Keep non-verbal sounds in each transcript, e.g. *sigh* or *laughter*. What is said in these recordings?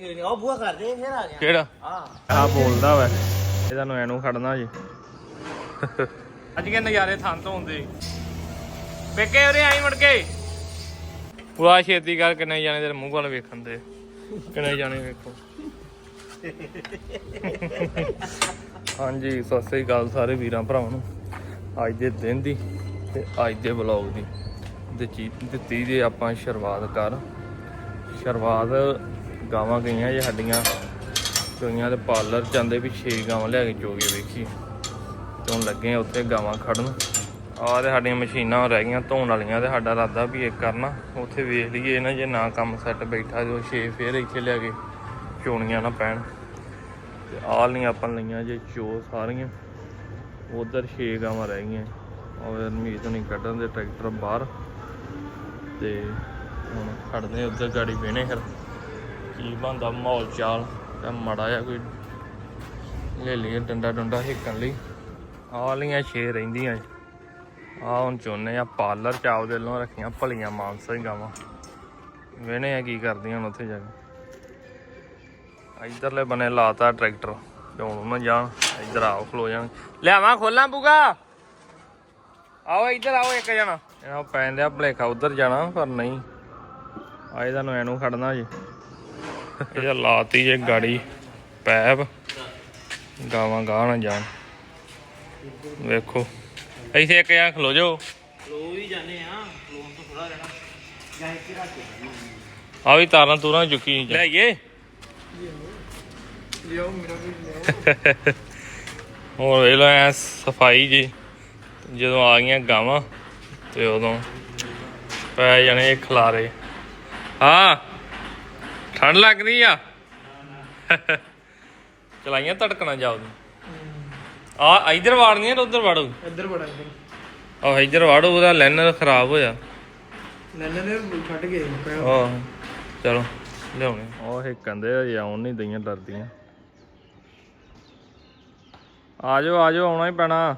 ਉਹ ਬੂਆ ਕਰਦੇ ਫਿਰ ਆ ਗਿਆ। ਕਿਹੜਾ? ਆ ਆ ਬੋਲਦਾ ਵਾ। ਇਹ ਤੁਹਾਨੂੰ ਐਨੂੰ ਖੜਨਾ ਜੀ। ਅੱਜ ਕੇ ਨਜ਼ਾਰੇ ਥਾਂ ਤੋਂ ਹੁੰਦੇ। ਪੇਕੇ ਉਰੇ ਆਈ ਮੁੜ ਕੇ। ਪੂਰਾ ਛੇਤੀ ਕਰ ਕਿੰਨੇ ਜਾਣੇ ਤੇਰੇ ਮੂੰਹ ਵੱਲ ਵੇਖਣ ਦੇ। ਕਿੰਨੇ ਜਾਣੇ ਵੇਖੋ। ਹਾਂਜੀ ਸਤਿ ਸ੍ਰੀ ਅਕਾਲ ਸਾਰੇ ਵੀਰਾਂ ਭਰਾਵਾਂ ਨੂੰ। ਅੱਜ ਦੇ ਦਿਨ ਦੀ ਤੇ ਅੱਜ ਦੇ ਵਲੌਗ ਦੀ। ਦਿੱਤੀ ਦਿੱਤੀ ਜੇ ਆਪਾਂ ਸ਼ੁਰੂਆਤ ਕਰ। ਸ਼ੁਰੂਆਤ ਗਾਵਾਂ ਗਈਆਂ ਜੇ ਸਾਡੀਆਂ। ਚੋਈਆਂ ਦੇ ਪਾਰਲਰ ਜਾਂਦੇ ਵੀ 6 ਗਾਵਾਂ ਲਿਆ ਕੇ ਚੋਗੇ ਵੇਖੀ। ਤੇ ਹੁਣ ਲੱਗੇ ਆ ਉੱਥੇ ਗਾਵਾਂ ਖੜਨ। ਆ ਤੇ ਸਾਡੀਆਂ ਮਸ਼ੀਨਾਂ ਰਹਿ ਗਈਆਂ ਧੋਣ ਵਾਲੀਆਂ ਤੇ ਸਾਡਾ ਇਰਾਦਾ ਵੀ ਇੱਕ ਕਰਨਾ। ਉੱਥੇ ਵੇਖ ਲਈਏ ਨਾ ਜੇ ਨਾ ਕੰਮ ਸੈੱਟ ਬੈਠਾ ਜੋ 6 ਫੇਰ ਇੱਥੇ ਲਿਆ ਕੇ ਚੋਣੀਆਂ ਨਾ ਪੈਣ। ਤੇ ਆਹ ਲਈ ਆਪਾਂ ਲਈਆਂ ਜੇ ਚੋ ਸਾਰੀਆਂ। ਉਧਰ 6 ਗਾਵਾਂ ਰਹਿ ਗਈਆਂ। ਔਰ ਰਮੀਤ ਨਹੀਂ ਕੱਢਣ ਦੇ ਟਰੈਕਟਰ ਬਾਹਰ। ਤੇ ਹੁਣ ਖੜਦੇ ਉੱਧਰ ਗਾੜੀ ਬਹਿਣੇ ਫਿਰ। ਕੀ ਬੰਦਾ ਮਾਹੌਲ ਚਾਲ। ਤਾਂ ਮੜਾ ਜਾ ਕੋਈ ਲੈ ਲਈਏ ਡੰਡਾ ਡੰਡਾ ਹਿੱਕਣ ਲਈ। ਆਹ ਲੀਆਂ ਛੇ ਰਹਿੰਦੀਆਂ ਆ ਹੁਣ ਚੋਨੇ ਆ ਪਾਰਲਰ ਚਾਵ ਦੇ ਵੱਲੋਂ ਰੱਖੀਆਂ ਭਲੀਆਂ ਮਾਨਸਾ ਹੀ ਗਾਵਾਂ। ਵੇਣੇ ਆ ਕੀ ਕਰਦੀਆਂ ਹੁਣ ਉੱਥੇ ਜਾ ਕੇ। ਇਧਰਲੇ ਬਨੇ ਲਾਤਾ ਟਰੈਕਟਰ ਤੇ ਹੁਣ ਨਾ ਜਾਣ, ਇਧਰ ਆਓ, ਖਲੋ ਜਾਣ। ਲਿਆਵਾਂ, ਖੋਲਾਂ ਬੁਗਾ। ਆਓ ਇੱਧਰ ਆਓ ਇੱਕ ਜਣਾ। ਇਹਨਾਂ ਪੈਣ ਦਿਆ ਭਲੇਖਾ, ਉਧਰ ਜਾਣਾ ਪਰ ਨਹੀਂ। ਆਏ ਤੁਹਾਨੂੰ ਐਨੂੰ ਖੜਨਾ ਜੀ। ਇਹ ਲਾਤੀ ਜੇ ਗਾੜੀ ਪੈਪ। ਗਾਵਾਂ ਗਾਹ ਨਾ ਜਾਣ। ਵੇਖੋ। ਇੱਥੇ ਇੱਕ ਜਾਂ ਖਲੋ ਜਾਓ। ਲੋ ਵੀ ਜਾਂਦੇ ਆ ਲੋਨ ਤੋਂ ਥੋੜਾ ਰਹਿਣਾ। ਜਾਂ ਇੱਥੇ ਰੱਖ ਕੇ ਆ ਵੀ ਤਾਰਾਂ ਤੂਰਾਂ ਚੁੱਕੀ ਲਿਆਈਏ। ਲਿਓ ਮੇਰਾ ਵੀ ਲਿਓ *laughs* ਹੋਰ ਲਓ ਐ ਸਫ਼ਾਈ ਜੀ। ਜਦੋਂ ਆ ਗਈਆਂ ਗਾਵਾਂ ਤੇ ਉਦੋਂ ਪੈ ਜਾਣੇ ਇਹ ਖਲਾਰੇ। ਹਾਂ। ਠੰਡ ਲੱਗਦੀ ਆ। ਚਲਾਈਆਂ ਧੜਕਣਾ ਜਾਉ ਆ ਇਧਰ ਵਾੜਨੀਆਂ ਤੇ ਉਧਰ ਵਾੜੋ। ਇੱਧਰ ਬੜਾ ਇੱਧਰ। ਆ ਇਧਰ ਵਾੜੋ ਉਹਦਾ ਲੈਨਰ ਖਰਾਬ ਹੋਇਆ। ਨੰਨੇ ਨੇ ਫਟ ਗਏ ਆਹ ਚਲੋ ਲਿਆਉਣੇ। ਉਹ ਇਹ ਕੰਦੇ ਆ ਆਉਣ ਨਹੀਂ ਦਈਆਂ ਡਰਦੀਆਂ। ਆ ਜਾਓ ਆ ਜਾਓ ਆਉਣਾ ਹੀ ਪੈਣਾ।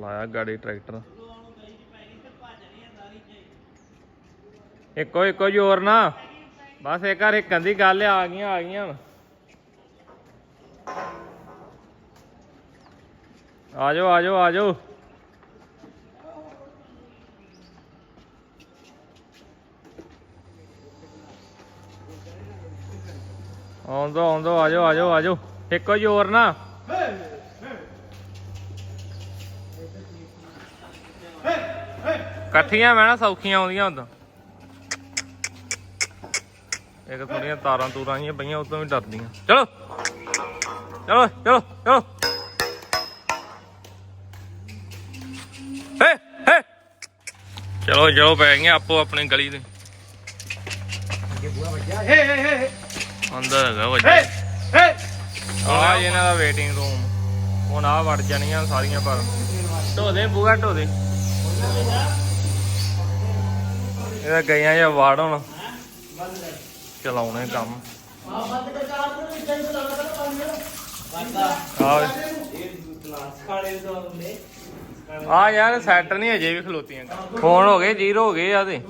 ਲਾਇਆ ਗਾੜੀ ਟਰੈਕਟਰ। ਇੱਕੋ ਇੱਕੋ ਜ਼ੋਰ ਨਾ ਬਸ ਇੱਕ ਵਾਰ ਇੱਕ ਦੀ ਗੱਲ ਆ ਗਈਆਂ ਆ ਗਈਆਂ ਹੁਣ। ਆ ਜਾਓ ਆ ਜਾਓ ਆ ਜਾਓ ਆਉਂਦੋ ਆਉਂਦੋ ਆ ਜਾਓ ਆ ਜਾਓ ਆ ਜਾਓ ਇੱਕੋ ਜ਼ੋਰ ਨਾ। ਇਕੱਠੀਆਂ ਮੈਂ ਨਾ ਸੌਖੀਆਂ ਆਉਂਦੀਆਂ ਉਦੋਂ। ਇੱਕ ਥੋੜੀਆਂ ਤਾਰਾਂ ਤੂਰਾਂ ਜੀਆਂ ਪਈਆਂ ਉਦੋਂ ਵੀ ਡਰਦੀਆਂ। ਚਲੋ। ਚਲੋ ਚਲੋ ਚਲੋ। ਹੇ ਹੇ। ਚਲੋ ਚਲੋ ਪੈ ਗਈਆਂ ਆਪੋ ਆਪਣੀ ਗਲੀ ਦੇ। ਅੰਦਰ ਹੈਗਾ ਵੱਜਾ ਆ ਇਹਨਾਂ ਦਾ ਵੇਟਿੰਗ ਰੂਮ ਹੁਣ ਆ ਵੜ ਜਾਣੀਆਂ ਸਾਰੀਆਂ ਪਰ ਢੋ ਦੇ ਬੂਗਾ ਢੋ ਦੇ। ਇਹਦਾ ਗਈਆਂ ਜਾਂ ਵਾੜ ਹੁਣ। ਚਲਾਉਣੇ ਕੰਮ। ਆ ਯਾਰ ਸੈਟ ਨਹੀਂ ਅਜੇ ਵੀ ਖਲੋਤੀਆਂ। ਫੋਨ ਹੋ ਗਏ ਜ਼ੀਰੋ ਹੋ ਗਏ ਆ ਤੇ।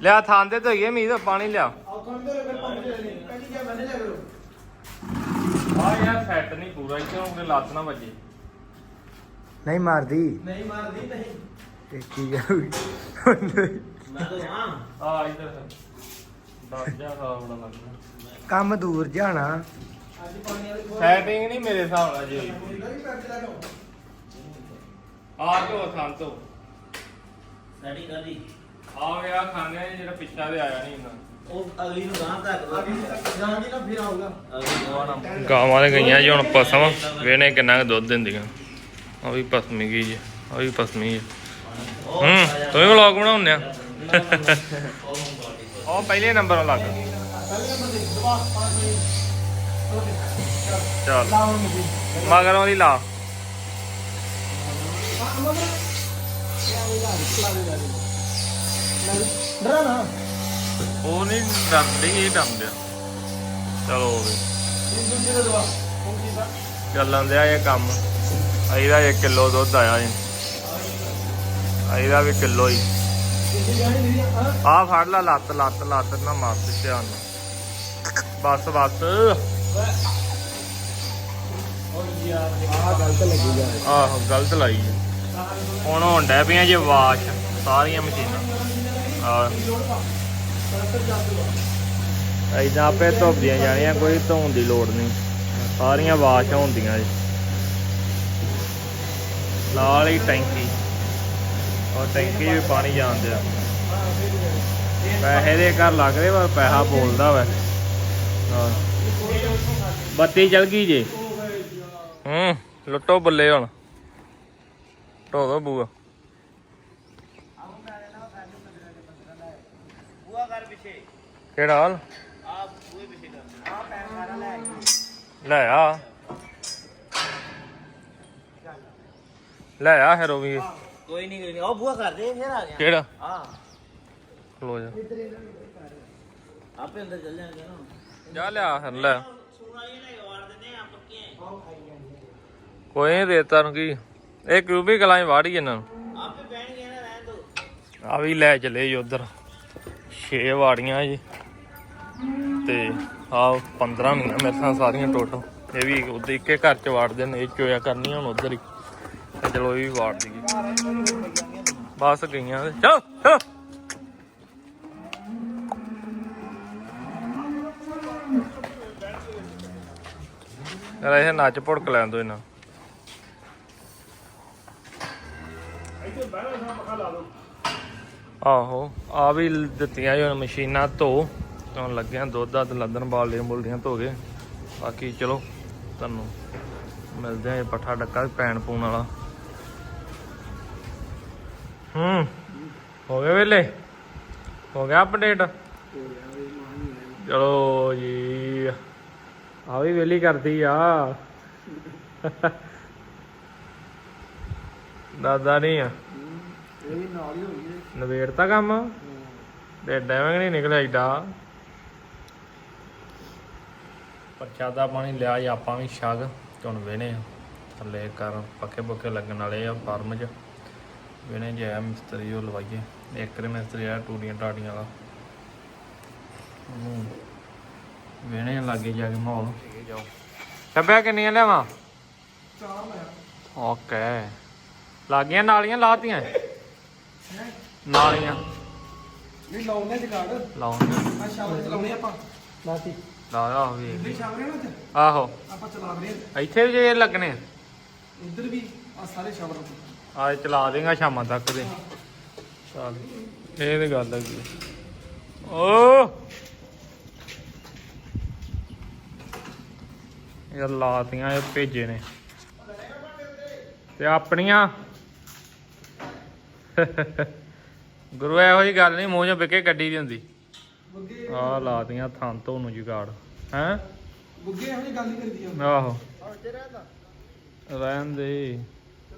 ਲਿਆ ਥਾਂ ਤੇ ਧੋਈਏ ਮੀਂਹ ਦਾ ਪਾਣੀ ਲਿਆ। ਦੇ ਆ ਯਾਰ ਸੈਟ ਨਹੀਂ ਪੂਰਾ ਇੱਥੇ ਹੁਣ ਲੱਤ ਨਾ ਵੱਜੇ। ਨਹੀਂ ਮਾਰਦੀ। ਨਹੀਂ ਮਾਰਦੀ ਨਹੀਂ ਤੇ ਕੀ ਹੋਈ ਮੈਂ ਤਾਂ ਹਾਂ ਆ। ਇੱਧਰ ਦੱਸ ਜਾ ਸਾਹ ਬੜਾ ਲੱਗਦਾ ਕੰਮ ਦੂਰ ਜਾਣਾ। ਸੈਟਿੰਗ ਨਹੀਂ ਮੇਰੇ ਹਿਸਾਬ ਨਾਲ ਜੀ। ਹੋਈ। ਆ ਤੋਂ। ਸਾਡੀ ਕਾਦੀ ਆ ਗਿਆ ਖਾਣੇ ਜਿਹੜਾ ਪਿੱਛਾ ਦੇ ਆਇਆ ਨਹੀਂ ਇੰਨਾ। ਉਹ ਅਗਲੀ ਨੂੰ ਗਾਂ ਤੱਕ ਜਾਣਗੇ ਨਾ ਫਿਰ ਆਊਗਾ। ਅਗਲੀ ਨੂੰ ਗਾਵਾਂ ਗਈਆਂ ਜੀ ਹੁਣ ਪਸਮ। ਵੇਨੇ ਕਿੰਨਾ ਕੁ ਦੁੱਧ ਦਿੰਦੀਆਂ। ਆ ਵੀ ਪਸਮੀ ਗਈ ਜੀ ਆ ਵੀ ਪਸਮੀ ਜੀ ਹੂੰ ਤੂੰ ਵੀ ਵਲੌਗ ਬਣਾਉਂਦੇ ਆ। ਉਹ ਪਹਿਲੇ ਨੰਬਰ ਲੱਗ। ਚਲ। ਮਗਰੋਂ ਦੀ ਲਾ। ਡਰਾ ਨਾ ਉਹ ਨਹੀਂ ਡਰਦੀ, ਇਹ ਡਰਦੇ ਚਲੋ ਹੋਵੇ ਦੂਜੀ ਦਾ ਦਵਾ ਚੱਲਣ ਦਿਆ ਇਹ ਕੰਮ। ਇਹਦਾ 1 ਕਿਲੋ ਦੁੱਧ ਆਇਆ ਜੀ ਇਹਦਾ ਵੀ ਕਿਲੋ ਹੀ। ਆ ਫੜ ਲੈ ਲੱਤ ਲੱਤ ਲੱਤ, ਨਾ ਮਾਰ ਤੇ ਧਿਆਨ ਨਾਲ। ਬਸ ਬਸ। ਆਹੋ, ਗਲਤ ਲਾਈ ਹੁਣ ਹੋਣ ਡੈ ਪਈਆਂ ਜੇ ਵਾਸ਼, ਸਾਰੀਆਂ ਮਸ਼ੀਨਾਂ। ਆ ਐਦਾਂ ਆਪੇ ਧੋਪਦੀਆਂ ਜਾਣੀਆਂ, ਕੋਈ ਧੋਣ ਦੀ ਲੋੜ ਨਹੀਂ। ਸਾਰੀਆਂ ਵਾਸ਼ ਹੁੰਦੀਆਂ ਜੀ। ਨਾਲ ਹੀ ਟੈਂਕੀ। ਉਹ ਟੈਂਕੀ ਵੀ ਪਾਣੀ ਜਾਣ ਆ। ਪੈਸੇ ਦੇ ਘਰ ਲੱਗਦੇ ਪਰ ਪੈਸਾ ਬੋਲਦਾ ਵਾ। ਬੱਤੀ ਚਲ ਗਈ ਜੇ। ਹੂੰ, ਲੁੱਟੋ ਬੱਲੇ ਹੁਣ। ਢੋ ਦੋ ਬੂਆ। ਕਿਹੜਾ ਹਾਲ? ਲੈ ਲੈ ਆ। ਲੈ ਆ ਹੈਰੋ ਵੀ। ਕੋਈ ਨਹੀਂ ਕੋਈ ਨਹੀਂ ਉਹ ਬੂਆ ਕਰ ਦੇ ਫੇਰ ਆ ਗਿਆ। ਕਿਹੜਾ? ਆ ਖਲੋ ਜਾ। ਆਪੇ ਅੰਦਰ ਚੱਲ ਜਾਣਗੇ ਨਾ। ਜਾ ਲਿਆ ਫਿਰ ਲੈ ਸੂਣਾ ਹੀ ਲੈ ਕੇ ਵਾੜ ਦਿੰਦੇ ਆ ਪੱਕੀਆਂ ਕੋਈ ਨਹੀਂ ਦੇਤਾ ਨੂੰ ਕੀ। ਇਹ ਕਿਊਬੀ ਕਲਾਂ ਹੀ ਵਾੜੀ ਇਹਨਾਂ ਨੂੰ। ਆਪੇ ਬਹਿਣਗੇ ਨਾ ਰਹਿਣ ਦੋ। ਆ ਵੀ ਲੈ ਚਲੇ ਜੀ ਉਧਰ। 6 ਵਾੜੀਆਂ ਜੀ। ਤੇ ਆ 15 ਨਹੀਂ ਮੇਰੇ ਨਾਲ ਸਾਰੀਆਂ ਟੋਟਲ ਇਹ ਵੀ ਉਧਰ ਇੱਕੇ ਘਰ ਚ ਵਾੜਦੇ ਨੇ ਇਹ ਚੋਇਆ ਕਰਨੀਆਂ ਹੁਣ ਉਧਰ ਹੀ। ਤੇ ਚਲੋ ਇਹ ਵੀ ਵਾੜ ਦਈਏ ਬਸ ਗਈਆਂ ਤੇ। ਚਲੋ ਯਾਰ ਇਹ ਨੱਚ ਭੁੜਕ ਲੈਣ ਦੋ ਇਹਨਾਂ। ਆਹੋ, ਆ ਵੀ ਦਿੱਤੀਆਂ ਜੋ ਮਸ਼ੀਨਾਂ ਧੋ। ਤਾਂ ਲੱਗਿਆ ਦੁੱਧ ਦੱਧ ਲੱਦਣ ਬਾਲੀਆਂ ਬੁਲਦੀਆਂ ਧੋ ਗਏ ਬਾਕੀ ਚਲੋ, ਤੁਹਾਨੂੰ ਮਿਲਦੇ ਆ ਪੱਠਾ ਡੱਕਾ ਵੀ ਪੈਣ ਪੂਣ ਵਾਲਾ। ਹੂੰ, ਹੋ ਗਏ ਵੇਲੇ? ਹੋ ਗਿਆ ਅਪਡੇਟ ਚਲੋ ਜੀ ਆ ਵੀ ਵੇਲੀ ਕਰਦੀ ਆ। ਦਾਦਾ ਨਹੀਂ ਆ। ਇਹ ਵੀ ਨਾਲ ਹੀ ਹੋ ਗਈ ਨਵੇੜਤਾ ਕੰਮ? ਤੇ ਡੈਵਿੰਗ ਨਹੀਂ ਨਿਕਲਿਆ ਏਡਾ। ਪ੍ਰਚਾਦਾ ਪਾਣੀ ਲਿਆ ਜੀ ਆਪਾਂ ਵੀ ਛੱਗ ਤੇ ਹੁਣ ਵੇਨੇ ਥੱਲੇ ਕਰ ਪੱਕੇ ਪੁੱਕੇ ਲੱਗਣ ਵਾਲੇ ਆ, ਫਾਰਮ 'ਚ। ਵੇਨੇ ਜੇ ਆ ਮਿਸਤਰੀ ਉਹ ਲਵਾਈਏ। ਇੱਕ ਰੇ ਮਿਸਤਰੀ ਆ ਟੂੜੀਆਂ ਟਾੜੀਆਂ ਵਾਲਾ। ਉਹਨੂੰ ਵੇਨੇ ਲਾਗੇ ਜਾ ਕੇ ਮਾਹੌਲ। ਜਾਓ ਛੱਬਿਆ ਕਿੰਨੀਆਂ ਲਿਆਵਾਂ? ਚਾਰ ਮੈਂ। ਓਕੇ। ਲਾਗੀਆਂ ਨਾਲੀਆਂ ਲਾਤੀਆਂ? ਨਾਲੀਆਂ। ਨਹੀਂ ਲਾਉਣੇ ਜਗਾੜ। ਲਾਉਣੀਆਂ ਆ। ਸ਼ਾਮ ਚਲਾਉਣੇ ਆਪਾਂ। ਲਾਤੀ। ਲਾ ਲਾ ਵੀ ਨਹੀਂ ਸ਼ਾਮ ਨੂੰ ਨਾ ਆਹੋ। ਆਪਾਂ ਚਲਾ ਰਹੇ ਇੱਥੇ ਵੀ ਜੇ ਲੱਗਣੇ। ਇੱਧਰ ਵੀ ਆ ਸਾਰੇ ਸ਼ਾਮ ਨੂੰ ਆ ਚਲਾ ਦੇਗਾ ਸ਼ਾਮਾਂ ਤੱਕ ਦੇ ਚੱਲ ਇਹ ਤੇ ਗੱਲ ਹੈਗੀ ਓ! ਇਹ ਲਾਤੀਆਂ ਇਹ ਭੇਜੇ ਨੇ। ਤੇ ਆਪਣੀਆਂ? ਗੁਰੂ ਇਹੋ ਜੀ ਗੱਲ ਨਹੀਂ ਮੂੰਹ ਚੋਂ ਵਿਕੇ ਕੱਢੀ ਦੀ ਹੁੰਦੀ। ਆ ਲਾਤੀਆਂ ਥਾਂ ਤੋਂ ਨੂੰ ਜੁਗਾੜ। ਹੈ? ਬੁੱਗੇ ਇਹੋ ਜਿਹੀ ਗੱਲ ਹੀ ਕਰਦੀ ਆਹੋ। ਰਹਿਣ ਦੇ।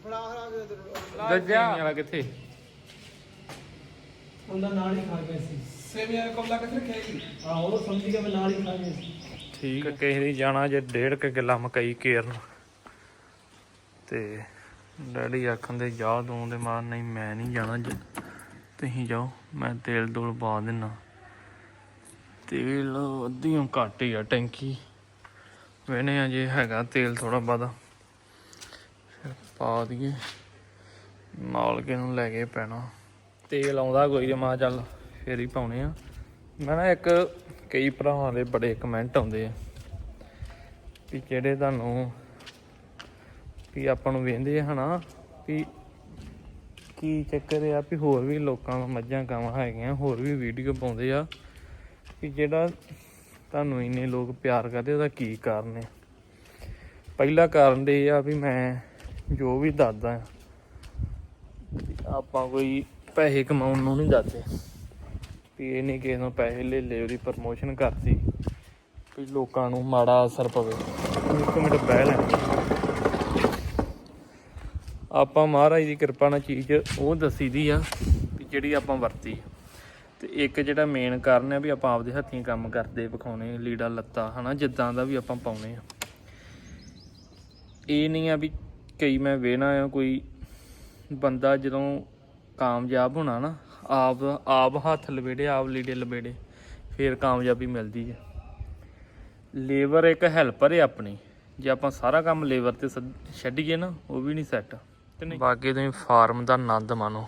ਫੜਾ ਫੜਾ ਕੇ ਉਧਰ। ਗੱਜਾ ਵਾਲਾ ਕਿੱਥੇ? ਉਹਦਾ ਨਾਲ ਹੀ ਖਾ ਗਏ ਸੀ। ਸੇਵੀਆਂ ਕੋਲਾ ਕਿੱਥੇ ਰੱਖੇਗੀ ਆ ਉਹ ਸਮਝ ਗਿਆ ਮੈਂ ਨਾਲ ਹੀ ਖਾ ਗਏ ਸੀ। ਠੀਕ ਕਿਸੇ ਦੀ ਜਾਣਾ ਜੇ ਡੇਢ ਕੁ ਕਿੱਲਾ ਮਕਈ ਕੇਰਨ। ਤੇ ਡੈਡੀ ਆਖਣ ਦੇ ਜਾ ਦੇ ਮਾਰ ਨਹੀਂ ਮੈਂ ਨਹੀਂ ਜਾਣਾ ਜੀ। ਤੁਸੀਂ ਜਾਓ ਮੈਂ ਤੇਲ ਦੂਲ ਪਾ ਦਿੰਨਾ। ਤੇਲ ਅੱਧੀਆਂ ਘੱਟ ਹੀ ਆ ਟੈਂਕੀ। ਵੇਨੇ ਆ ਜੇ ਹੈਗਾ ਤੇਲ ਥੋੜਾ ਫਿਰ ਪਾ ਦਈਏ। ਮਾਲਕੇ ਨੂੰ ਲੈ ਕੇ ਪੈਣਾ। ਤੇਲ ਆਉਂਦਾ ਕੋਈ ਜੇ ਮਾ ਚੱਲ ਫੇਰ ਹੀ ਪਾਉਣੇ ਆ। ਮੈਂ ਨਾ ਇੱਕ ਕਈ ਭਰਾਵਾਂ ਦੇ ਬੜੇ ਕਮੈਂਟ ਆਉਂਦੇ ਆ ਵੀ ਜਿਹੜੇ ਤੁਹਾਨੂੰ ਵੀ ਆਪਾਂ ਨੂੰ ਵੇਂਦੇ ਆ ਹਨਾ ਵੀ ਕੀ ਚੱਕਰ ਆ ਵੀ ਹੋਰ ਵੀ ਲੋਕਾਂ ਨੂੰ ਮੱਝਾਂ ਗਾਵਾਂ ਹੈਗੀਆਂ, ਹੋਰ ਵੀ ਵੀਡੀਓ ਪਾਉਂਦੇ ਆ ਵੀ ਜਿਹੜਾ ਤੁਹਾਨੂੰ ਇੰਨੇ ਲੋਕ ਪਿਆਰ ਕਰਦੇ ਉਹਦਾ ਕੀ ਕਾਰਨ ਹੈ ਪਹਿਲਾ ਕਾਰਨ ਤੇ ਇਹ ਆ ਵੀ ਮੈਂ ਜੋ ਵੀ ਦੱਸਦਾ ਆ। ਆਪਾਂ ਕੋਈ ਪੈਸੇ ਕਮਾਉਣ ਨੂੰ ਨਹੀਂ ਦੱਸਦੇ ਵੀ ਇਹ ਨਹੀਂ ਕਿਸੇ ਨੂੰ ਪੈਸੇ ਲੈ ਲੈ ਉਹਦੀ ਪ੍ਰਮੋਸ਼ਨ ਕਰਤੀ। ਵੀ ਲੋਕਾਂ ਨੂੰ ਮਾੜਾ ਅਸਰ ਪਵੇ। ਇੱਕ ਮਿੰਟ ਬਹਿ ਲੈ। ਆਪਾਂ ਮਹਾਰਾਜ ਦੀ ਕਿਰਪਾ ਨਾਲ ਚੀਜ਼ ਉਹ ਦੱਸੀ ਦੀ ਆ, ਵੀ ਜਿਹੜੀ ਆਪਾਂ ਵਰਤੀ। ਤੇ ਇੱਕ ਜਿਹੜਾ ਮੇਨ ਕਾਰਨ ਹੈ ਵੀ ਆਪਾਂ ਆਪਦੇ ਹੱਥੀਂ ਕੰਮ ਕਰਦੇ, ਵਿਖਾਉਣੇ, ਲੀੜਾ, ਲੱਤਾ, ਹਨਾ, ਜਿੱਦਾਂ ਦਾ ਵੀ ਆਪਾਂ ਪਾਉਨੇ ਆ। ਇਹ ਨਹੀਂ ਆ ਵੀ ਕਈ ਮੈਂ ਵੇਣਾ ਆ ਕੋਈ ਬੰਦਾ ਜਦੋਂ ਕਾਮਯਾਬ ਹੋਣਾ ਨਾ ਆਪ ਆਪ ਹੱਥ ਲਵੇੜੇ ਆਪ ਲੀੜੇ ਲਵੇੜੇ ਫੇਰ ਕਾਮਯਾਬੀ ਮਿਲਦੀ ਹੈ ਲੇਬਰ ਇੱਕ ਹੈਲਪਰ ਹੈ ਆਪਣੀ ਜੇ ਆਪਾਂ ਸਾਰਾ ਕੰਮ ਲੇਬਰ ਤੇ ਛੱਡੀਏ ਨਾ ਉਹ ਵੀ ਨਹੀਂ ਸੈੱਟ। ਬਾਕੀ ਤੁਸੀਂ ਫਾਰਮ ਦਾ ਆਨੰਦ ਮਾਣੋ।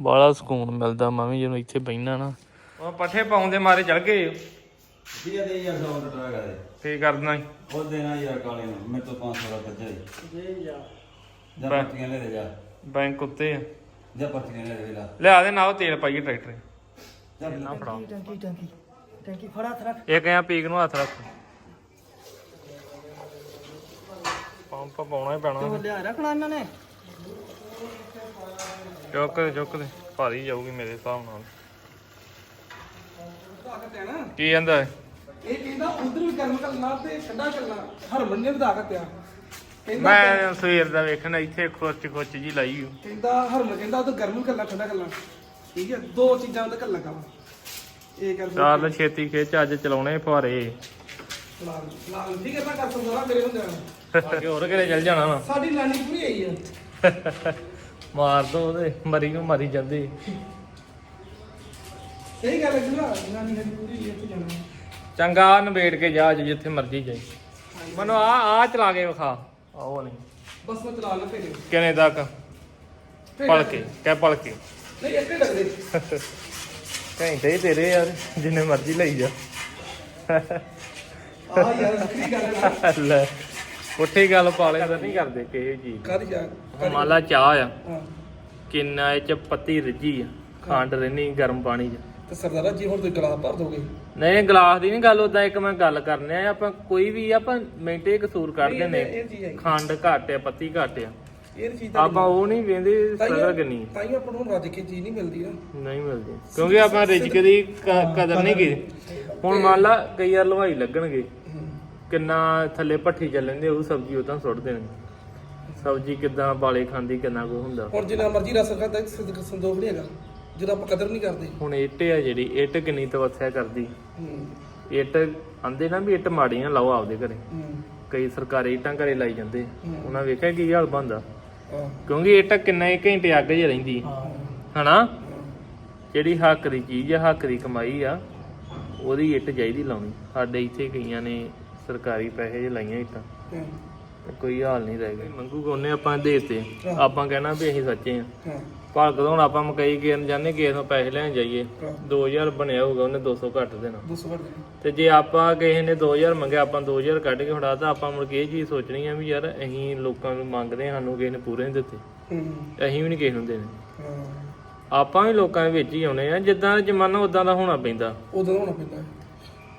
ਬੜਾ ਸਕੂਨ ਮਿਲਦਾ ਮੈਂ ਵੀ ਜਦੋਂ ਇੱਥੇ ਬੈਠਣਾ ਨਾ। ਉਹ ਪੱਠੇ ਪਾਉਂਦੇ ਮਾਰੇ ਚੜ ਗਏ। ਵੀਰੇ ਦੇ ਯਾਰ ਟਰੈਕ ਆ ਕੀ ਕਰਨਾ ਈ? ਉਹ ਦੇਣਾ ਯਾਰ ਕਾਲੇ ਨੂੰ ਮੇਰੇ ਤੋਂ 500 ਦਾ ਬੱਜਾ ਹੀ ਜੇ ਜਾ। ਜਾ ਬੈ- ਪਰਚੀਆਂ ਲੈ ਦੇ ਜਾ। ਬੈਂਕ ਉੱਤੇ ਆ। ਜਾ ਪਰਚੀਆਂ ਲੈ ਦੇ ਲਾ ਲਿਆ ਦੇ ਨਾਲ ਤੇਲ ਪਾਈਏ ਟਰੈਕਟਰ। ਜਾ ਨਾ ਫੜਾ। ਟੰਕੀ ਟੰਕੀ ਟੰਕੀ ਫੜਾ ਹੱਥ ਰੱਖ। ਇੱਕ ਐਂ ਪੀਕ ਨੂੰ ਹੱਥ ਰੱਖ। ਪੰਪ ਪਾਉਣਾ ਹੀ ਪੈਣਾ। ਤੂੰ ਲਿਆ ਰੱਖਣਾ ਇਹਨਾਂ ਨੇ? ਚੁੱਕ ਦੇ ਚੁੱਕ ਦੇ। ਭਾਰੀ ਜਾਊਗੀ ਮੇਰੇ ਹਿਸਾਬ ਨਾਲ। ਕੀ ਕਹਿੰਦਾ ਹੈ? ਇਹ ਕਹਿੰਦਾ ਉਧਰ ਵੀ ਗਰਮ ਕਰਨਾ ਤੇ ਠੰਡਾ ਕਰਨਾ ਹਰਮਨ ਨੇ ਵੀ ਤਾਕਤ ਆ। ਕਹਿੰਦਾ ਮੈਂ ਸਵੇਰ ਦਾ ਵੇਖਣਾ ਇੱਥੇ ਖੁੱਚ ਖੁੱਚ ਜੀ ਲਾਈ ਹੋਈ। ਕਹਿੰਦਾ ਹਰਮਨ ਕਹਿੰਦਾ ਉਧਰ ਗਰਮ ਕਰਨਾ ਠੰਡਾ ਕਰਨਾ। ਠੀਕ ਹੈ ਦੋ ਚੀਜ਼ਾਂ ਉਹਦੇ ਕਰ ਲਗਾ ਇਹ ਕਰ ਚੱਲ ਛੇਤੀ ਖਿੱਚ ਅੱਜ ਚਲਾਉਣੇ ਫੁਹਾਰੇ। ਲਾਲ ਲਾਲ। ਠੀਕ ਹੈ ਮੈਂ ਕਰ ਸਕਦਾ ਮੇਰੇ ਹੁੰਦੇ ਅੱਗੇ ਹੋਰ ਕਿਤੇ ਚੱਲ ਜਾਣਾ ਸਾਡੀ ਨਾਨੀ ਪੂਰੀ ਆਈ ਆ। ਮਾਰ ਦੋ ਉਹਦੇ ਮਰੀ ਨੂੰ ਮਰੀ ਜਾਂਦੇ। ਸਹੀ ਗੱਲ ਹੈ ਜੁਲਾ ਨਾਨੀ ਸਾਡੀ ਪੂਰੀ ਆਈ ਇੱਥੇ ਜਾਣਾ। ਚੰਗਾ ਨਵੇੜ ਕੇ ਜਾ ਜਿੱਥੇ ਮਰਜ਼ੀ ਜਾਈ। ਮੈਨੂੰ ਆ ਆ ਚਲਾ ਕੇ ਵਿਖਾ। ਆ ਉਹ ਨਹੀਂ ਬਸ ਮੈਂ ਚਲਾ ਲਾ ਫੇਰੇ। ਕਿਨੇ ਤੱਕ? ਪਲ ਕੇ ਕਹਿ ਪਲ ਕੇ ਨਹੀਂ ਇੱਥੇ ਲੱਗਦੇ। ਘੰਟੇ ਹੀ ਤੇਰੇ ਯਾਰ ਜਿੰਨੇ ਮਰਜ਼ੀ ਲਈ ਜਾ। ਆ ਯਾਰ ਵੱਖਰੀ ਗੱਲ ਹੈ ਲੈ ਪੁੱਠੀ ਗੱਲ ਪਾਲੇ ਤਾਂ ਨਹੀਂ ਕਰਦੇ ਕਿਸੇ ਜਾ ਦੀ। ਮੰਨ ਲਾ ਚਾਹ ਆ। ਹਾਂ। ਕਿੰਨਾ ਇਹ ਚ ਪੱਤੀ ਰਿੱਝੀ ਆ ਖੰਡ ਰਹਿਣੀ ਗਰਮ ਪਾਣੀ 'ਚ। ਤੇ ਸਰਦਾਰਾ ਜੀ ਹੁਣ ਤੁਸੀਂ ਗਲਾਸ ਭਰ ਦੋਗੇ। ਨਹੀਂ ਗਲਾਸ ਦੀ ਨਹੀਂ ਗੱਲ ਉਦਾਂ ਇੱਕ ਮੈਂ ਗੱਲ ਕਰਨੇ ਆ ਆਪਾਂ ਕੋਈ ਵੀ ਆਪਾਂ ਮਿੰਟੇ ਕਸੂਰ ਕੱਢਦੇ ਨੇ ਇਹ ਚੀਜ਼ ਹੈ ਖੰਡ ਘੱਟ ਆ ਪੱਤੀ ਘੱਟ ਆ। ਇਹ ਚੀਜ਼ ਆਪਾਂ ਉਹ ਨਹੀਂ ਵੇਂਦੇ ਸਦਰ ਕਿੰਨੀ ਤਾਂ ਹੀ ਆਪਾਂ ਨੂੰ ਰੱਜ ਕੇ ਚੀਜ਼ ਨਹੀਂ ਮਿਲਦੀ ਨਾ। ਨਹੀਂ ਮਿਲਦੀ ਕਿਉਂਕਿ ਆਪਾਂ ਰਿਜਕ ਦੀ ਕ- ਕਦਰ ਨਹੀਂ ਕੀਤੀ। ਹੁਣ ਮੰਨ ਲਾ ਕਈ ਵਾਰ ਹਲਵਾਈ ਲੱਗਣਗੇ। ਕਿੰਨਾ ਥੱਲੇ ਭੱਠੀ ਚੱਲਣਦੇ ਉਹ ਸਬਜ਼ੀ ਉਦਾਂ ਸੁੱਟ ਦੇਣਗੇ ਸਬਜ਼ੀ ਕਿਦਾਂ ਬਾਲੇ ਖਾਂਦੀ ਕਿੰਨਾ ਕੋ ਹੁੰਦਾ। ਹੁਣ ਜਿੰਨਾ ਮਰਜ਼ੀ ਰਸ ਖਾਦਾ ਸੰਦੋਖ ਨਹੀਂ ਹੈਗਾ। ਜਦੋਂ ਆਪਾਂ ਕਦਰ ਨਹੀਂ ਕਰਦੇ। ਹੁਣ ਇੱਟ ਆ ਜਿਹੜੀ ਇੱਟ ਕਿੰਨੀ ਤਵੱਸਿਆ ਕਰਦੀ। ਹੂੰ। ਇੱਟ ਆਂਦੇ ਨਾ ਵੀ ਇੱਟ ਮਾੜੀਆਂ ਲਾਓ ਆਪਦੇ ਘਰੇ। ਹੂੰ। ਕਈ ਸਰਕਾਰੀ ਇੱਟਾਂ ਘਰੇ ਲਾਈ ਜਾਂਦੇ। ਉਹਨਾਂ ਵੇਖਿਆ ਕੀ ਹਾਲ ਬੰਦਾ ਕਿਉਂਕਿ ਇੱਟ ਕਿੰਨਾ ਹੀ ਘੰਟੇ ਅੱਗ 'ਚ ਰਹਿੰਦੀ। ਹਨਾ? ਜਿਹੜੀ ਹੱਕ ਦੀ ਚੀਜ਼ ਆ ਹੱਕ ਦੀ ਕਮਾਈ ਆ ਉਹਦੀ ਇੱਟ ਚਾਹੀਦੀ ਲਾਉਣੀ। ਸਾਡੇ ਇੱਥੇ ਕਈਆਂ ਨੇ ਸਰਕਾਰੀ ਪੈਸੇ 'ਚ ਲਾਈਆਂ ਇੱਟਾਂ। ਹਾਂ। ਤੇ ਕੋਈ ਹਾਲ ਨਹੀਂ ਰਹਿ ਗਿਆ। ਮੰਗੂ ਕੋਨੇ ਆਪਾਂ ਦੇਤੇ। ਆਪਾਂ ਕਹਿਣਾ ਵੀ ਅਸੀਂ ਸੱਚੇ ਆ। ਹਾਂ। ਭਾਲਕ ਹੁਣ ਆਪਾਂ ਮਕਈ ਗੇਰਨ ਜਾਂਦੇ ਕਿਸੇ ਤੋਂ ਪੈਸੇ ਲੈਣ ਜਾਈਏ। ਹਾਂ। 2000 ਬਣਿਆ ਹੋਊਗਾ ਉਹਨੇ 200 ਘੱਟ ਦੇਣਾ। ਦੱਸੋ ਘਰ ਤੇ ਜੇ ਆਪਾਂ ਕਿਸੇ ਨੇ 2000 ਮੰਗਿਆ ਆਪਾਂ 2000 ਕੱਢ ਕੇ ਫੜਾ ਤਾਂ ਆਪਾਂ ਮੁੜ ਕੇ ਇਹ ਚੀਜ਼ ਸੋਚਣੀ ਆ ਵੀ ਯਾਰ ਅਸੀਂ ਲੋਕਾਂ ਨੂੰ ਮੰਗਦੇ ਹਾਂ, ਸਾਨੂੰ ਕਿਸੇ ਨੇ ਪੂਰੇ ਨਹੀਂ ਦਿੱਤੇ। ਹੂੰ। ਅਸੀਂ ਵੀ ਨਹੀਂ ਕਿਸੇ ਨੂੰ ਦੇਣੇ। ਹਾਂ। ਆਪਾਂ ਵੀ ਲੋਕਾਂ ਦੇ ਵਿੱਚ ਹੀ ਆਉਣੇ ਆ ਜਿੱਦਾਂ ਦਾ ਜ਼ਮਾਨਾ ਉਦਾਂ ਦਾ ਹੋਣਾ ਪੈਂਦਾ। ਉਦੋਂ ਹੋਣਾ ਪੈਂਦਾ। ਹੈ।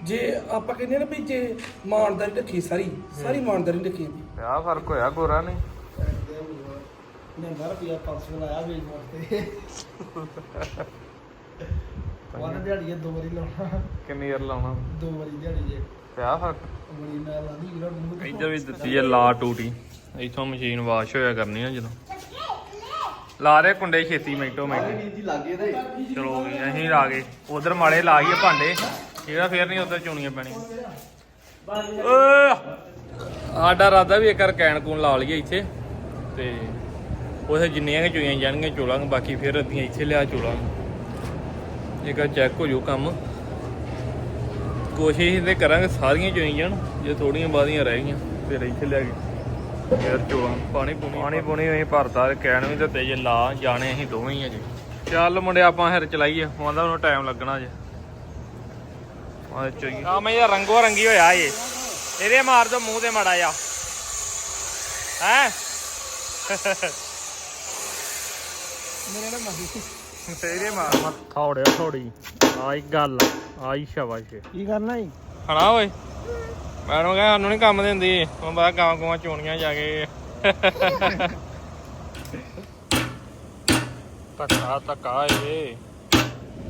ਜੇ ਆਪਾਂ ਕਹਿੰਦੇ ਆ ਨਾ ਵੀ ਜੇ ਇਮਾਨਦਾਰੀ ਰੱਖੀ ਸਾਰੀ ਸਾਰੀ ਇਮਾਨਦਾਰੀ ਰੱਖੀ ਜਾਂਦੀ। ਆ ਫ਼ਰਕ ਹੋਇਆ ਗੋਰਾ ਨਹੀਂ ਨੇ। ਮਰ ਪਿਆ 500 ਲਾਇਆ ਵੇਚ ਵਾਸਤੇ ਵਾਰ ਦਿਹਾੜੀ ਦੋ ਵਾਰੀ ਲਾਉਣਾ। ਕਿੰਨੀ ਯਾਰ ਲਾਉਣਾ? ਦੋ ਵਾਰੀ ਦਿਹਾੜੀ ਜੇ। ਪਿਆ ਫ਼ਰਕ ਬੜੀ ਮੈਂ ਲਾਦੀ ਵੀਰਾ ਮੂੰਹ ਇੱਧਰ ਵੀ ਦਿੱਤੀ ਹੈ ਲਾ ਟੂਟੀ। ਇਥੋਂ ਮਸ਼ੀਨ ਵਾਸ਼ ਹੋਇਆ ਕਰਨੀ ਆ ਜਦੋਂ। ਲਾ ਦੇ ਕੁੰਡੇ ਛੇਤੀ ਮਿੰਟੋ ਮਿੰਟ। ਜੀ ਲੱਗੇ ਤੇ। ਚਲੋ ਵੀ ਅਸੀਂ ਲਾ ਗਏ ਉਧਰ ਮਾੜੇ ਲਾ ਗਏ ਭਾਂਡੇ। ਇਹਦਾ ਫੇਰ ਨਹੀਂ ਉਧਰ ਚੁਣੀਆਂ ਪੈਣੀਆਂ। ਓਏ! ਸਾਡਾ ਰਾਦਾ ਵੀ ਇੱਕ ਵਾਰ ਕੈਨ ਕੂਨ ਲਾ ਲਈਏ ਇੱਥੇ। ਤੇ ਉਥੇ ਜਿੰਨੀਆਂ ਕਿ ਚੁਈਆਂ ਜਾਣਗੀਆਂ ਚੋਲਾਂਗੇ ਬਾਕੀ ਫਿਰ ਅੱਧੀਆਂ ਇੱਥੇ ਲਿਆ ਚੋਲਾਂਗੇ ਇੱਕ ਚੈੱਕ ਹੋ ਜਾਊ ਕੰਮ। ਕੋਸ਼ਿਸ਼ ਤੇ ਕਰਾਂਗੇ ਸਾਰੀਆਂ ਚੋਈ ਜਾਣ ਜੇ ਥੋੜੀਆਂ ਬਾਦੀਆਂ ਰਹਿ ਗਈਆਂ ਫਿਰ ਇੱਥੇ ਲਿਆ ਕੇ। ਫਿਰ ਚੋਲਾਂ ਪਾਣੀ ਪੂਣੀ ਪਾਣੀ ਪੂਣੀ ਅਸੀਂ ਭਰਤਾ ਕੈਨ ਵੀ ਦਿੱਤੇ ਜੇ ਲਾ ਜਾਣੇ ਅਸੀਂ ਦੋਵੇਂ ਹੀ ਆ ਜੀ। ਚੱਲ ਮੁੰਡੇ ਆਪਾਂ ਫਿਰ ਚਲਾਈਏ। ਉਹਦਾ ਉਹਨੂੰ ਟਾਈਮ ਲੱਗਣਾ ਜੇ। ਆ ਚੋਈ ਆ ਮੈਂ ਇਹ ਰੰਗੋ ਰੰਗੀ ਹੋਇਆ ਏ। ਇਹਦੇ ਮਾਰ ਦੋ ਮੂੰਹ ਤੇ ਮਾੜਾ ਜਾ ਹੈ? ਮੇਰੇ ਨਾਲ ਮਾਹੀ ਤੇਰੇ ਮਾਰ ਮੱਥਾ ਉੜਿਆ ਥੋੜੀ ਆਈ ਗੱਲ ਆਈ ਸ਼ਾਬਾਸ਼। ਕੀ ਕਰਨਾ ਜੀ ਹਣਾ ਓਏ। ਮੈਨੂੰ ਕਹਾਂ ਸਾਨੂੰ ਨਹੀਂ ਕੰਮ ਦਿੰਦੀ। ਉਹ ਬਾਅਦ ਗਾਂ ਗਾਂ ਚੋਣੀਆਂ ਜਾ ਕੇ। ਧੱਕਾ ਧੱਕਾ ਏ।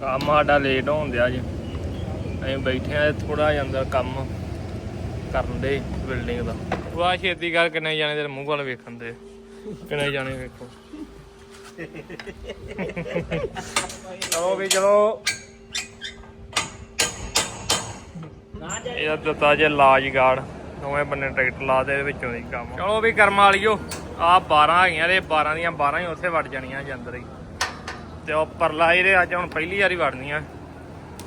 ਕੰਮ ਸਾਡਾ ਲੇਟ ਹੋਣ ਦਿਆ ਜੀ ਅਸੀਂ ਬੈਠੇ ਆ ਥੋੜਾ ਜਿਹਾ ਅੰਦਰ ਕੰਮ ਕਰਨ ਦੇ ਬਿਲਡਿੰਗ ਦਾ। ਵਾਹ ਛੇਤੀ ਕਰ ਕਿੰਨੇ ਜਾਣੇ ਤੇਰੇ ਮੂੰਹ ਵੱਲ ਵੇਖਣ ਦੇ। ਕਿੰਨੇ ਜਾਣੇ ਵੇਖੋ। ਚਲੋ ਵੀ ਚਲੋ। ਇਹਦਾ ਦਿੱਤਾ ਜੇ ਲਾਜ ਗਾਰਡ ਦੋਵੇਂ ਬੰਨੇ ਟਰੈਕਟਰ ਲਾ ਦੇ ਵਿੱਚੋਂ ਦੀ ਕੰਮ। ਚਲੋ ਵੀ ਕਰਮ ਵਾਲਿਓ ਆ 12 ਹੈਗੀਆਂ ਤੇ 12 ਦੀਆਂ 12 ਹੀ ਉੱਥੇ ਵੜ ਜਾਣੀਆਂ ਜੇ ਅੰਦਰ ਹੀ। ਤੇ ਉਹ ਪਰਲਾ ਇਹਦੇ ਅੱਜ ਹੁਣ ਪਹਿਲੀ ਵਾਰੀ ਵੜਨੀਆਂ।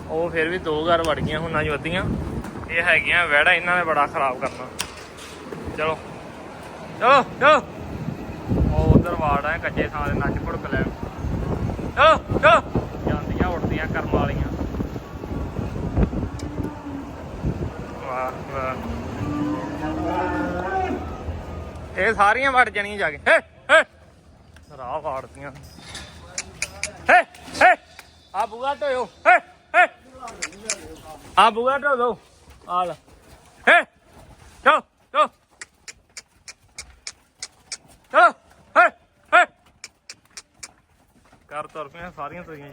ਉਹ ਫਿਰ ਵੀ ਦੋ ਘਰ ਵੜ ਗਈਆਂ ਹੁਣ ਜੋ ਅੱਧੀਆਂ ਇਹ ਹੈਗੀਆਂ ਵੜਾ ਇਹਨਾਂ ਨੇ ਬੜਾ ਖਰਾਬ ਕਰਨਾ। ਚਲੋ। ਚਲੋ ਚਲੋ। ਉਹ ਉਧਰ ਵਾੜ ਆ, ਕੱਚੇ ਥਾਂ ਦੇ ਨੱਚ ਭੁੜਕ ਲੈ ਚਲੋ ਚਲੋ। ਜਾਂਦੀਆਂ ਉੱਡਦੀਆਂ ਕਰਮ ਵਾਲੀਆਂ। ਵਾਹ ਵਾਹ। ਇਹ ਸਾਰੀਆਂ ਵੜ ਜਾਣੀਆਂ ਜਾ ਕੇ। ਹੇ ਹੇ। ਰਾਹ ਫਾੜਦੀਆਂ ਹੇ ਹੇ। ਆ ਬੂਆ ਢੋਇਓ। ਹੇ ਹੇ। ਆ ਬੂਆ ਢੋ ਦੋ। ਆ ਲੈ। ਹੇ। ਚੋ ਚੋ ਚੋ ਹੇ ਹੇ ਕਰ ਤੁਰ ਪਿਆ ਸਾਰੀਆਂ ਤੁਰੀਆਂ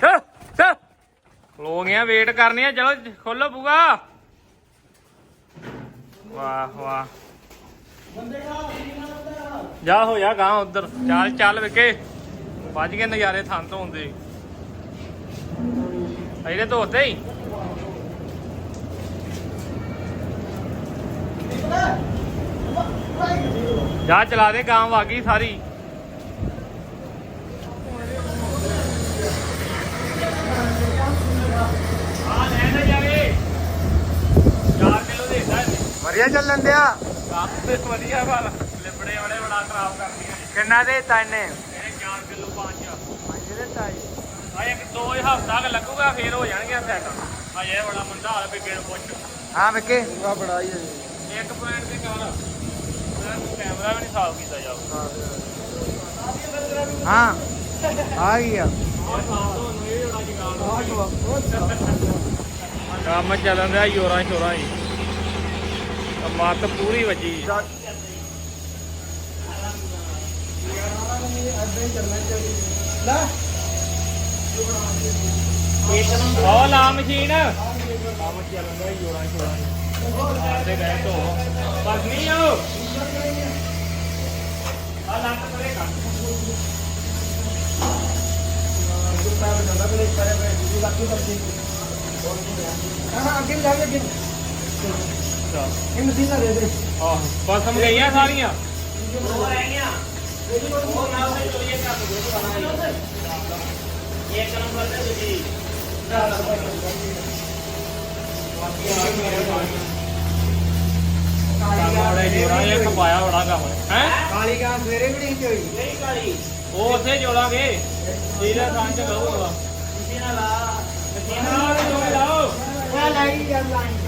ਚੋ ਚੋ ਗਿਆ ਵੇਟ ਕਰਨੀ ਆ ਚਲੋ, ਖੋਲੋ ਬੂਆ ਵਾਹ ਵਾਹ। ਜਾ ਹੋ ਜਾ ਗਾਂ ਉਧਰ। ਚੱਲ ਚੱਲ ਵਿਕੇ। ਵੱਜ ਗਏ ਨਜ਼ਾਰੇ ਥਾਂ ਤੋਂ ਹੁੰਦੇ ਇਹਦੇ ਧੋਤੇ ਹੀ। ਜਾ, ਚਲਾ ਦੇ ਗਾਂ ਵਾਗੀ ਸਾਰੀ। ਵਧੀਆ ਚੱਲਣ ਦਿਆ? ਕੰਮ ਤੇ ਵਧੀਆ ਵਾਲਾ ਲਿਬੜੇ ਬੜੇ ਬੜਾ ਖਰਾਬ ਕਰਦੀਆਂ ਕਿੰਨਾ ਦੇ ਤਾਨੇ ਇਹ 4 ਕਿਲੋ 5 ਪੰਜ ਦੇ ਤਾਈ ਆ ਇੱਕ ਦੋ ਹਫ਼ਤਾ ਕ ਲੱਗੂਗਾ ਫੇਰ ਹੋ ਜਾਣਗੇ ਸੈੱਟ ਅਜੇ ਬੜਾ ਮੰਦਾ ਹਾਲ ਵੀ ਕਿਹੜਾ ਪੁੱਛ। ਹਾਂ ਵਿਕੇ ਆ ਬੜਾ ਹੀ ਇੱਕ ਪੁਆਇੰਟ ਤੇ ਕਰ ਕੈਮਰਾ ਵੀ ਨਹੀਂ ਸਾਫ਼ ਕੀਤਾ ਜਾਊਗਾ ਹਾਂ ਆ ਗਿਆ। ਕੰਮ ਚੱਲਣ ਰਿਹਾ ਯੋਰਾਂ ਸ਼ੋਰਾਂ ਹੀ। ਮੱਤ ਪੂਰੀ ਵੱਜੀ। ਉਹ ਲਾ ਮਸ਼ੀਨ। ਕੰਮ ਚੱਲਣ ਰਿਹਾ ਸ਼ੋਰਾਂ ਆਦੇ ਗਏ ਤੋਂ ਬਸ ਨਹੀਂ ਆਓ। ਆ ਲੱਤ ਕਰੇ ਕਰ। ਹਾਂ, ਅੱਗੇ ਜਾ ਕੇ ਅੱਗੇ ਇਹ ਮਸ਼ੀਨ ਦੇ ਦੇ। ਆਹ ਬਸ ਹਮ ਗਈਆਂ ਸਾਰੀਆਂ। ਇਹ ਖਪਾਇਆ ਬੜਾ ਕੰਮ ਹੈ ਕਾਲੀ ਗਾਂ ਸਵੇਰੇ ਵੀ ਨਹੀਂ ਹੋਈ। ਉਹ ਉੱਥੇ ਜੋੜਾਂਗੇ। ਇਹਦਾ ਥਾਂ ਚ ਲਊਗਾ ਮਸ਼ੀਨਾਂ ਲਾ ਮਸ਼ੀਨਾਂ ਲਾ ਜੋੜ ਲਾਓ ਮੈਂ ਲਾਈ ਜਾਂ ਲਾਈ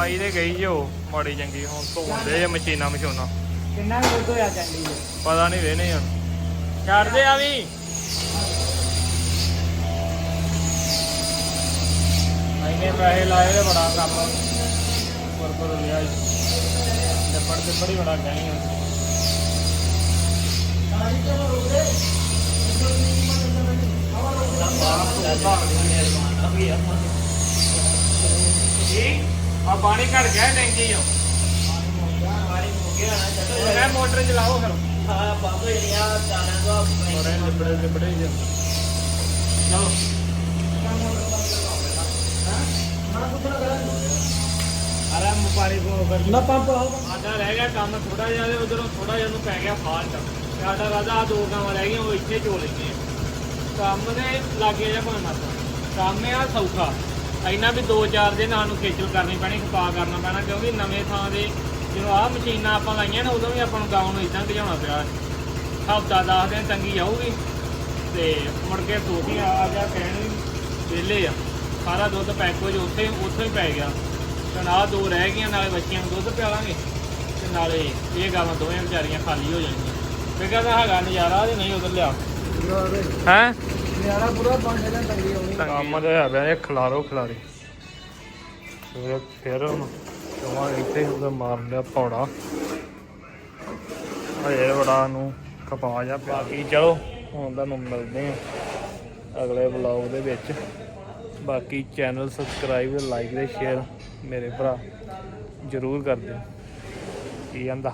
ਦਵਾਈ ਤੇ ਗਈ ਜੋ ਮਾੜੀ ਚੰਗੀ ਹੁਣ ਧੋਂਦੇ ਜੇ ਮਸ਼ੀਨਾਂ ਮਸ਼ੂਨਾਂ। ਕਿੰਨਾ ਕੁ ਦੁੱਧ ਹੋਇਆ ਚੰਡੀ ਪਤਾ ਨਹੀਂ ਵੇਨੇ ਹੁਣ ਛੱਡਦੇ ਆ ਵੀ। ਆਈਨੇ ਪੈਸੇ ਲਾਏ ਤੇ ਬੜਾ ਕੰਮ ਪਰ ਪਰ ਲਿਆ ਲੱਪੜ ਤੇ ਬੜੀ ਬੜਾ ਗਈ ਹੁਣ ਆ ਪਾਣੀ ਘੜ ਗਿਆ ਟੈਂਕੀ ਆ ਮੈਂ ਮੋਟਰ ਚਲਾਓ ਫਿਰ। ਬੜੇ ਲਿਬੜੇ ਲਿਬੜੇ ਜੀ ਚਲੋ ਅਰੇ ਮੁਪਾਰੀ ਕੋ ਕਰ ਨਾ ਪੰਪ ਸਾਡਾ ਰਹਿ ਗਿਆ ਕੰਮ ਥੋੜਾ ਜਿਹਾ ਤੇ ਉਧਰੋਂ ਥੋੜਾ ਜਿਹਾ ਨੂੰ ਪੈ ਗਿਆ ਫਾਲਟ। ਸਾਡਾ ਆ ਦੋ ਗਾਵਾਂ ਰਹਿ ਗਈਆਂ ਉਹ ਇੱਥੇ ਚੋ ਲੈਂਦੇ ਆ ਕੰਮ ਦੇ ਲਾਗੇ ਜਾਂ ਕੰਮ ਆ ਸੌਖਾ। ਇੰਨਾ ਵੀ 2-4 ਦਿਨ ਸਾਨੂੰ ਖੇਚਲ ਕਰਨੀ ਪੈਣੀ ਖਪਾ ਕਰਨਾ ਪੈਣਾ ਕਿਉਂਕਿ ਨਵੇਂ ਥਾਂ ਦੇ ਜਦੋਂ ਆਹ ਮਸ਼ੀਨਾਂ ਆਪਾਂ ਲਾਈਆਂ ਨਾ ਉਦੋਂ ਵੀ ਆਪਾਂ ਨੂੰ ਗਾਉਂ ਨੂੰ ਇਦਾਂ ਭਜਾਉਣਾ ਪਿਆ। ਹਫਤਾ 10 ਦਿਨ ਤੰਗੀ ਜਾਊਗੀ ਤੇ ਮੁੜ ਕੇ ਸੋਫੀ ਆ ਗਿਆ ਕਹਿਣ ਵਿਹਲੇ ਆ। ਸਾਰਾ ਦੁੱਧ ਪੈਕ ਹੋ ਜੋ ਉੱਥੇ ਉੱਥੋਂ ਹੀ ਪੈ ਗਿਆ। ਤੇ ਆਹ ਦੋ ਰਹਿ ਗਈਆਂ ਨਾਲੇ ਬੱਚਿਆਂ ਨੂੰ ਦੁੱਧ ਪਿਆਲਾਂਗੇ ਤੇ ਨਾਲੇ ਇਹ ਗਾਵਾਂ ਦੋਵੇਂ ਵਿਚਾਰੀਆਂ ਖਾਲੀ ਹੋ ਜਾਣਗੀਆਂ। ਤੇ ਕਹਿੰਦਾ ਹੈਗਾ ਨਜ਼ਾਰਾ ਤੇ ਨਹੀਂ ਉਧਰ ਲਿਆ। ਹੈ? ਨਿਆਣਾ ਪੂਰਾ ਪੰਜ ਹਜ਼ਾਰ ਤੰਗੀ ਆਉਣੀ। ਕੰਮ ਤੇ ਹੈ ਬਿਆ ਇਹ ਖਲਾਰੋ ਖਲਾਰੀ। ਫਿਰ ਫਿਰ ਜਮਾ ਇੱਥੇ ਉਹਦਾ ਮਾਰ ਲਿਆ ਪੌੜਾ ਹਏ ਬੜਾ ਨੂੰ ਖਪਾ ਜਾ ਪਿਆ। ਬਾਕੀ ਚਲੋ, ਹੁਣ ਤੁਹਾਨੂੰ ਮਿਲਦੇ ਆ ਅਗਲੇ ਵਲੌਗ ਦੇ ਵਿੱਚ। ਬਾਕੀ ਚੈਨਲ ਸਬਸਕ੍ਰਾਈਬ ਲਾਈਕ ਤੇ ਸ਼ੇਅਰ ਮੇਰੇ ਭਰਾ ਜਰੂਰ ਕਰ ਦਿਓ। ਕੀ ਕਹਿੰਦਾ?